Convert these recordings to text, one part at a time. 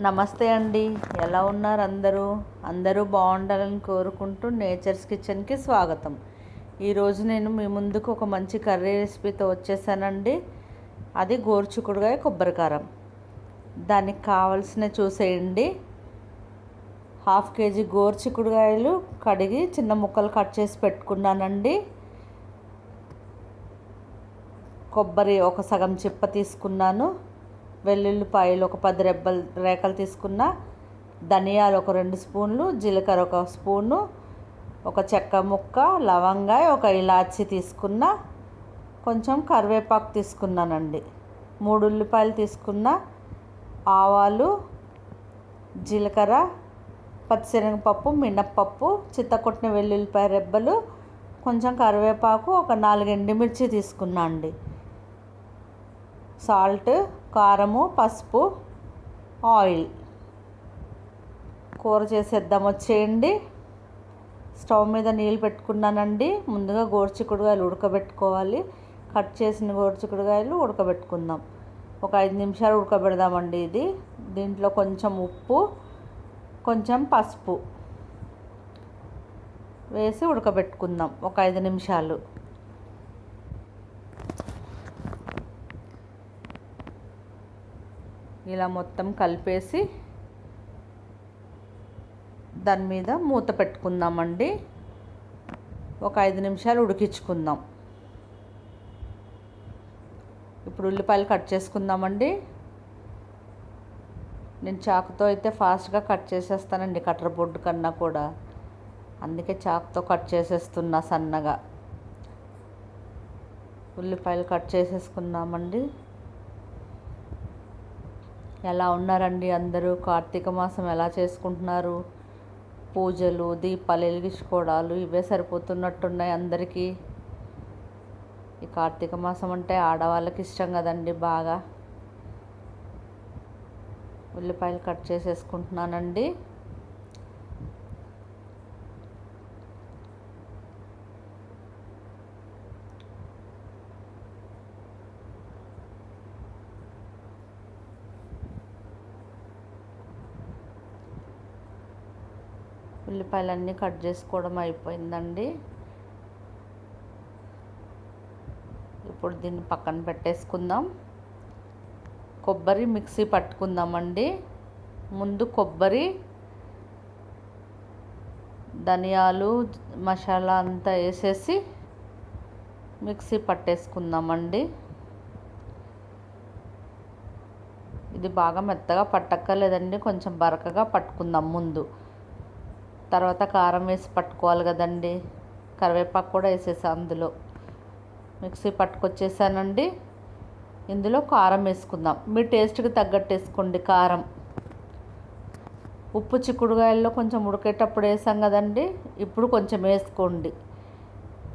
నమస్తే అండి. ఎలా ఉన్నారు అందరూ? అందరూ బాగుండాలని కోరుకుంటూ నేచర్స్ కిచెన్కి స్వాగతం. ఈరోజు నేను మీ ముందుకు ఒక మంచి కర్రీ రెసిపీతో వచ్చేసానండి. అది గోరుచుకుడుగాయ కొబ్బరికారం. దానికి కావాల్సిన చూసేయండి. హాఫ్ కేజీ గోరుచిక్కుడుకాయలు కడిగి చిన్న ముక్కలు కట్ చేసి పెట్టుకున్నానండి. కొబ్బరి ఒక సగం చిప్ప తీసుకున్నాను. వెల్లుల్లిపాయలు ఒక పది రెబ్బలు రేఖలు తీసుకున్న ధనియాలు ఒక రెండు స్పూన్లు జీలకర్ర ఒక స్పూను ఒక చెక్క ముక్క లవంగాయ ఒక ఇలాచి తీసుకున్న కొంచెం కరివేపాకు తీసుకున్నానండి. మూడు ఉల్లిపాయలు తీసుకున్న ఆవాలు జీలకర్ర పచ్చిశనగపప్పు మినప్పప్పు చిత్తకొట్టిన వెల్లుల్లిపాయ రెబ్బలు కొంచెం కరివేపాకు ఒక నాలుగు ఎండుమిర్చి తీసుకున్నా అండి. సాల్ట్ కారము పసుపు ఆయిల్. కూర చేసేద్దాం వచ్చేయండి. స్టవ్ మీద నీళ్ళు పెట్టుకున్నానండి. ముందుగా గోరుచిక్కుడుకాయలు ఉడకబెట్టుకోవాలి. కట్ చేసిన గోరుచిక్కుడుకాయలు ఉడకబెట్టుకుందాం. ఒక ఐదు నిమిషాలు ఉడకబెడదామండి ఇది. దీంట్లో కొంచెం ఉప్పు కొంచెం పసుపు వేసి ఉడకబెట్టుకుందాం. ఒక ఐదు నిమిషాలు. ఇలా మొత్తం కలిపేసి దాని మీద మూత పెట్టుకుందామండి. ఒక ఐదు నిమిషాలు ఉడికించుకుందాం. ఇప్పుడు ఉల్లిపాయలు కట్ చేసుకుందామండి. నేను చాకుతో అయితే ఫాస్ట్గా కట్ చేసేస్తానండి కట్టర్ బొడ్డు కన్నా కూడా. అందుకే చాకుతో కట్ చేసేస్తున్నా సన్నగా. ఉల్లిపాయలు కట్ చేసేసుకున్నామండి ఎలా ఉన్నారండి అందరూ? కార్తీక మాసం ఎలా చేసుకుంటున్నారు? పూజలు దీపాలు వెలిగించుకోవడాలు ఇవే సరిపోతున్నట్టున్నాయి అందరికీ. ఈ కార్తీక మాసం అంటే ఆడవాళ్ళకి ఇష్టం కదండి బాగా. ఉల్లిపాయలు కట్ చేసేసుకుంటున్నానండి. ఉల్లిపాయలన్నీ కట్ చేసుకోవడం అయిపోయిందండి. ఇప్పుడు దీన్ని పక్కన పెట్టేసుకుందాం. కొబ్బరి మిక్సీ పట్టుకుందామండి. ముందు కొబ్బరి ధనియాలు మసాలా అంతా వేసేసి మిక్సీ పట్టేసుకుందామండి. ఇది బాగా మెత్తగా పట్టక్కర్లేదండి కొంచెం బరకగా పట్టుకుందాం ముందు. తర్వాత కారం వేసి పట్టుకోవాలి కదండి. కరివేపాకు కూడా వేసేసా అందులో. మిక్సీ పట్టుకొచ్చేసానండి. ఇందులో కారం వేసుకుందాం. మీ టేస్ట్కి తగ్గట్టు వేసుకోండి కారం. ఉప్పు చిక్కుడుగాయల్లో కొంచెం ఉడికేటప్పుడు వేసాం కదండి. ఇప్పుడు కొంచెం వేసుకోండి.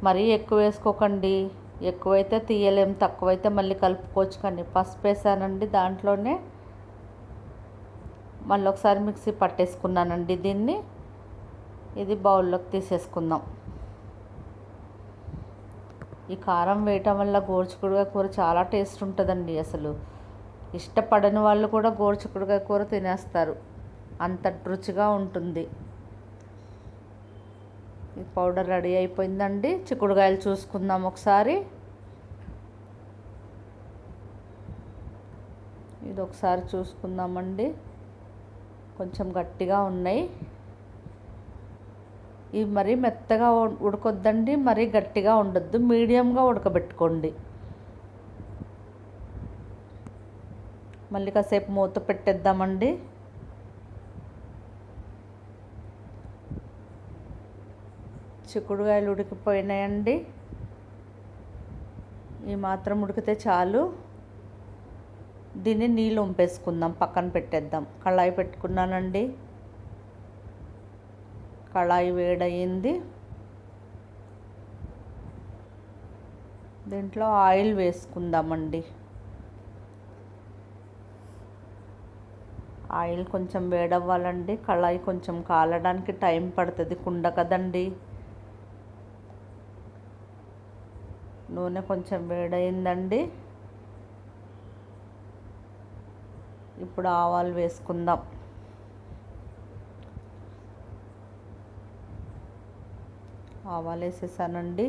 మరీ ఎక్కువ వేసుకోకండి. ఎక్కువైతే తీయలేం తక్కువైతే మళ్ళీ కలుపుకోవచ్చు కానీ పసుపు వేసానండి దాంట్లోనే. మళ్ళీ ఒకసారి మిక్సీ పట్టేసుకున్నానండి దీన్ని. ఇది బౌల్లోకి తీసేసుకుందాం. ఈ కారం వేయటం వల్ల గోరుచుకుడుగా కూర చాలా టేస్ట్ ఉంటుందండి అసలు. ఇష్టపడని వాళ్ళు కూడా గోరుచుకుడుగా కూర తినేస్తారు. అంత రుచిగా ఉంటుంది. ఈ పౌడర్ రెడీ అయిపోయిందండి. చిక్కుడుకాయలు చూసుకుందాం ఒకసారి. ఇది ఒకసారి చూసుకుందామండి. కొంచెం గట్టిగా ఉన్నాయి. ఇవి మరీ మెత్తగా ఉడకొద్దండి మరీ గట్టిగా ఉండొద్దు. మీడియంగా ఉడకబెట్టుకోండి. మళ్ళీ కాసేపు మూత పెట్టేద్దామండి. చిక్కుడుగాయలు ఉడికిపోయినాయండి. ఈ మాత్రం ఉడికితే చాలు. దీన్ని నీళ్ళు ఉంపేసుకుందాం. పక్కన పెట్టేద్దాం. కళాయి పెట్టుకున్నానండి. కళాయి వేడయింది. దీంట్లో ఆయిల్ వేసుకుందామండి. ఆయిల్ కొంచెం వేడవ్వాలండి. కళాయి కొంచెం కాలడానికి టైం పడుతుంది కుండ కదండి. నూనె కొంచెం వేడయిందండి. ఇప్పుడు ఆవాలు వేసుకుందాం. ఆవాలు వేసేసానండి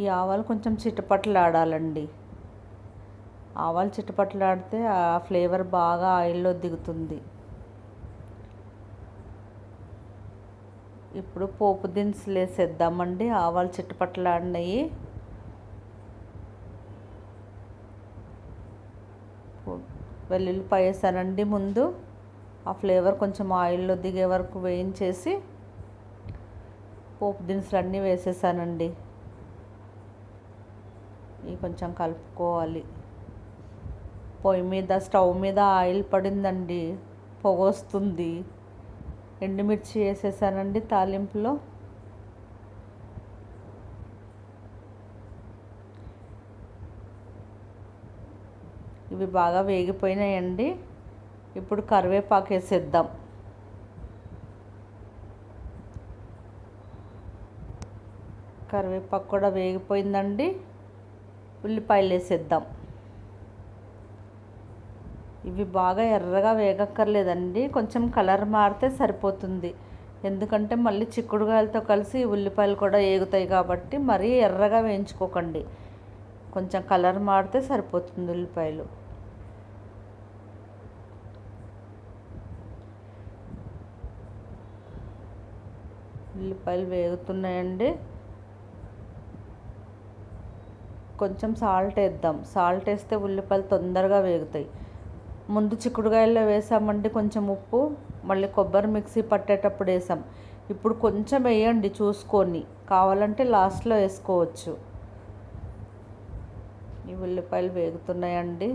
ఈ ఆవాలు కొంచెం చిటపట్లాడాలండి. ఆవాలు చిటపట్లాడితే ఆ ఫ్లేవర్ బాగా ఆయిల్లో దిగుతుంది. ఇప్పుడు పోపు దినుసులు వేసేద్దామండి ఆవాలు చిటపట్లాడినాయి. వెల్లుల్లిపాయ వేసానండి ముందు. ఆ ఫ్లేవర్ కొంచెం ఆయిల్లో దిగే వరకు వేయించేసి పోపు దినుసులు అన్నీ వేసేసానండి. ఇవి కొంచెం కలుపుకోవాలి. పొయ్యి మీద స్టవ్ మీద ఆయిల్ పడిందండి. పొగ వస్తుంది. ఎండుమిర్చి వేసేసానండి తాలింపులో. ఇవి బాగా వేగిపోయినాయండి. ఇప్పుడు కరివేపాకు వేసేద్దాం. కరివేపాకు కూడా వేగిపోయిందండి. ఉల్లిపాయలు వేసేద్దాం. ఇవి బాగా ఎర్రగా వేగక్కర్లేదండి. కొంచెం కలర్ మారితే సరిపోతుంది. ఎందుకంటే మళ్ళీ చిక్కుడుకాయలతో కలిసి ఉల్లిపాయలు కూడా వేగుతాయి కాబట్టి మరీ ఎర్రగా వేయించుకోకండి. కొంచెం కలర్ మారితే సరిపోతుంది ఉల్లిపాయలు. ఉల్లిపాయలు వేగుతున్నాయండి. కొంచెం సాల్ట్ వేద్దాం. సాల్ట్ వేస్తే ఉల్లిపాయలు తొందరగా వేగుతాయి. ముందు చిక్కుడుకాయల్లో వేసామండి కొంచెం ఉప్పు. మళ్ళీ కొబ్బరి మిక్సీ పట్టేటప్పుడు వేసాం. ఇప్పుడు కొంచెం వేయండి చూసుకొని. కావాలంటే లాస్ట్లో వేసుకోవచ్చు. ఈ ఉల్లిపాయలు వేగుతున్నాయండి.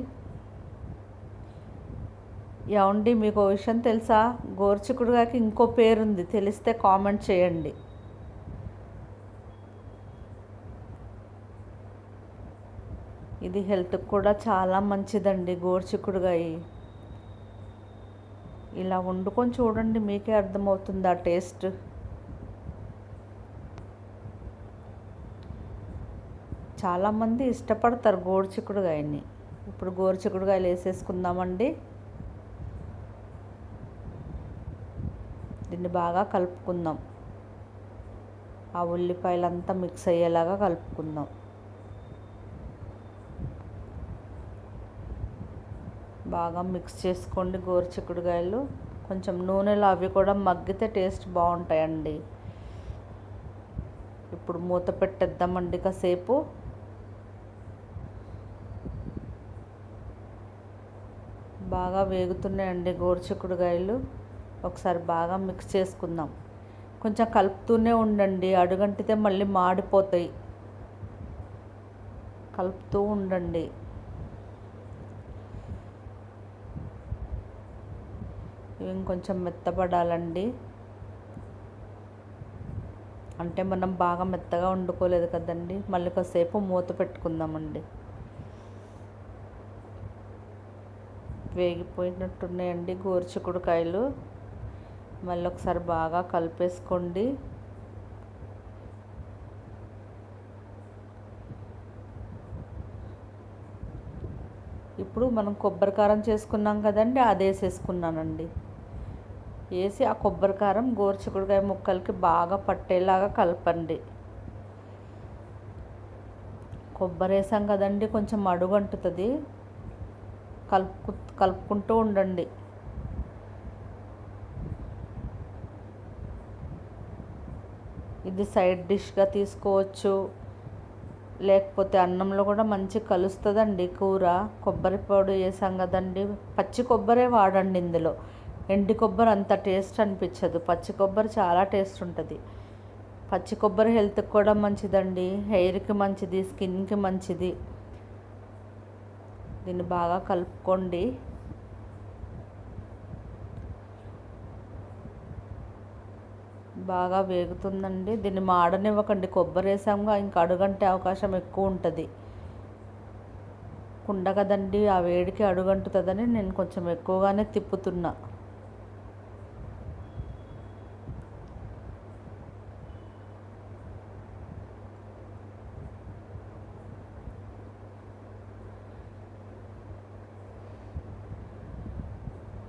ఏమండి మీకు విషయం తెలుసా? గోరుచిక్కుడుగాకి ఇంకో పేరుంది. తెలిస్తే కామెంట్ చేయండి. ఇది హెల్త్కి కూడా చాలా మంచిదండి గోరుచిక్కుడుగాయ ఇలా వండుకొని చూడండి మీకే అర్థమవుతుంది ఆ టేస్ట్. చాలామంది ఇష్టపడతారు గోరుచిక్కుడుగాయని ఇప్పుడు గోరుచిక్కుడుగాయలు వేసేసుకుందామండి. దీన్ని బాగా కలుపుకుందాం. ఆ ఉల్లిపాయలంతా మిక్స్ అయ్యేలాగా కలుపుకుందాం. బాగా మిక్స్ చేసుకోండి గోరుచిక్కుడుకాయలు. కొంచెం నూనెలు అవి కూడా మగ్గితే టేస్ట్ బాగుంటాయండి. ఇప్పుడు మూత పెట్టేద్దామండి కాసేపు. బాగా వేగుతున్నాయండి గోరుచిక్కుడుకాయలు. ఒకసారి బాగా మిక్స్ చేసుకుందాం. కొంచెం కలుపుతూనే ఉండండి. అడుగంటితే మళ్ళీ మాడిపోతాయి. కలుపుతూ ఉండండి. ఇంకొంచెం మెత్తపడాలండి. అంటే మనం బాగా మెత్తగా వండుకోలేదు కదండి. మళ్ళీ కాసేపు మూత పెట్టుకుందామండి. వేగిపోయినట్టున్నాయండి గోరుచిక్కుడుకాయలు. మళ్ళీ ఒకసారి బాగా కలిపేసుకోండి. ఇప్పుడు మనం కొబ్బరి కారం చేసుకున్నాం కదండి అది వేసేసుకున్నానండి వేసి ఆ కొబ్బరి కారం ముక్కలకి బాగా పట్టేలాగా కలపండి. కొబ్బరి వేసాం కదండి కొంచెం అడుగు అంటుతుంది కలుపు కలుపుకుంటూ ఉండండి. ఇది సైడ్ డిష్గా తీసుకోవచ్చు. లేకపోతే అన్నంలో కూడా మంచి కలుస్తుందండి కూర. కొబ్బరి పొడి వేసాం కదండి. పచ్చి కొబ్బరే వాడండి ఇందులో. ఎండి కొబ్బరి అంత టేస్ట్ అనిపించదు. పచ్చి కొబ్బరి చాలా టేస్ట్ ఉంటుంది. పచ్చి కొబ్బరి హెల్త్కి కూడా మంచిదండి. హెయిర్కి మంచిది స్కిన్కి మంచిది. దీన్ని బాగా కలుపుకోండి. బాగా వేగుతుందండి. దీన్ని మాడనివ్వకండి. కొబ్బరి వేసాముగా ఇంకా అడుగంటే అవకాశం ఎక్కువ ఉంటుంది. కుండ కదండి ఆ వేడికి అడుగంటుతుందని నేను కొంచెం ఎక్కువగానే తిప్పుతున్నా.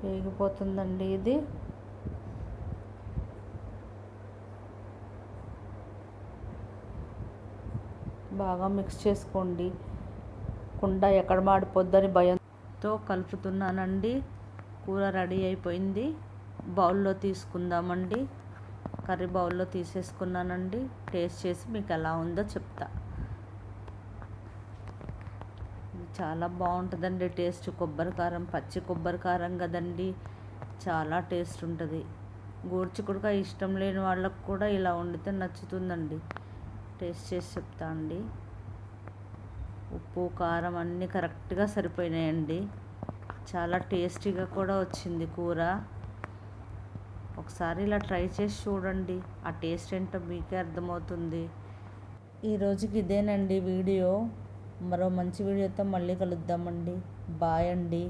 వేగిపోతుందండి ఇది. బాగా మిక్స్ చేసుకోండి. కుండ ఎక్కడ మాడిపోద్దని భయంతో కలుపుతున్నానండి. కూర రెడీ అయిపోయింది. బౌల్లో తీసుకుందామండి. కర్రీ బౌల్లో తీసేసుకున్నానండి. టేస్ట్ చేసి మీకు ఎలా ఉందో చెప్తా. చాలా బాగుంటుందండి. టేస్ట్ కొబ్బరి కారం పచ్చి కొబ్బరి కారం కదండి. చాలా టేస్ట్ ఉంటుంది. గోరుచిక్కుడుకాయ ఇష్టం లేని వాళ్ళకు కూడా ఇలా వండితే నచ్చుతుందండి. టేస్ట్ చేసి చెప్తా అండి. ఉప్పు కారం అన్నీ కరెక్ట్గా సరిపోయినాయండి. చాలా టేస్టీగా కూడా వచ్చింది కూర. ఒకసారి ఇలా ట్రై చేసి చూడండి. ఆ టేస్ట్ ఏంటో మీకే అర్థమవుతుంది. ఈ రోజుకి ఇదేనండి వీడియో. మరో మంచి వీడియోతో మళ్ళీ కలుద్దామండి. బాయ్ అండి.